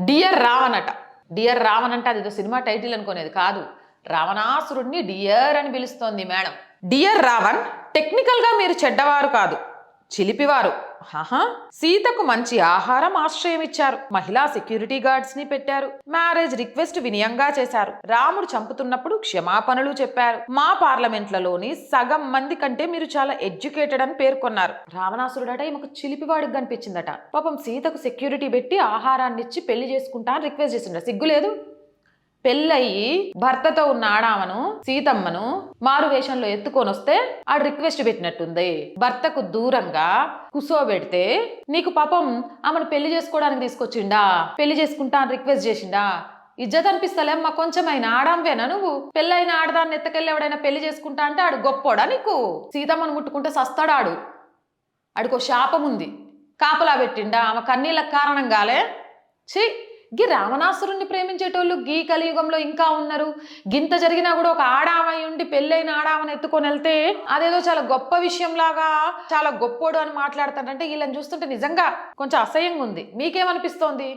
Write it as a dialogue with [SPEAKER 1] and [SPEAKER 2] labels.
[SPEAKER 1] Dear Raavan అట. Dear Raavan అంటే అది ఏదో సినిమా టైటిల్ అనుకునేది కాదు. రావణాసురుడిని డియర్ అని పిలుస్తోంది మేడం. డియర్ రావణ్ టెక్నికల్గా మీరు చెడ్డవారు కాదు. చిలిపివారు. హహా సీతకు మంచి ఆహారం ఆశ్రయం ఇచ్చారు మహిళా సెక్యూరిటీ గార్డ్స్ని పెట్టారు. మ్యారేజ్ రిక్వెస్ట్ వినయంగా చేశారు. రాముడు చంపుతున్నప్పుడు క్షమాపణలు చెప్పారు. మా పార్లమెంట్లలోని సగం మంది కంటే మీరు చాలా ఎడ్యుకేటెడ్ అని పేర్కొన్నారు. రావణాసురుడట ఈమెకు చిలిపివాడికి కనిపించిందట. పాపం సీతకు సెక్యూరిటీ పెట్టి ఆహారాన్ని ఇచ్చి పెళ్ళి చేసుకుంటా అని రిక్వెస్ట్ చేసిండ సిగ్గులేదు? పెళ్ళయి భర్తతో ఉన్న ఆడామను సీతమ్మను మారు వేషంలో ఎత్తుకొని వస్తే ఆడు రిక్వెస్ట్ పెట్టినట్టుంది. భర్తకు దూరంగా కుసోబెడితే నీకు పాపం ఆమెను పెళ్ళి చేసుకోవడానికి తీసుకొచ్చిండా? పెళ్ళి చేసుకుంటా అని రిక్వెస్ట్ చేసిండా? ఇజ్జత్ అనిపిస్తలేమ్మా కొంచెమైన ఆడాంవేనా నువ్వు? పెళ్ళైన ఆడదాన్ని ఎత్తకెళ్ళి ఎవడైనా పెళ్ళి చేసుకుంటా అంటే ఆడు గొప్పోడా నీకు? సీతమ్మను ముట్టుకుంటే సస్తాడాడు. ఆడికో శాపం ఉంది కాపలా పెట్టిండా? ఆమె కన్నీళ్ళకి కారణం కాలే? ఛీ! గీ రావణాసురుణ్ణి ప్రేమించేటోళ్ళు గీ కలియుగంలో ఇంకా ఉన్నారు. గింత జరిగినా కూడా ఒక ఆడామై ఉండి పెళ్ళైన ఆడామని ఎత్తుకొని వెళ్తే అదేదో చాలా గొప్ప విషయంలాగా చాలా గొప్పోడు అని మాట్లాడతాడంటే వీళ్ళని చూస్తుంటే నిజంగా కొంచెం అసహ్యంగా ఉంది. మీకేమనిపిస్తోంది?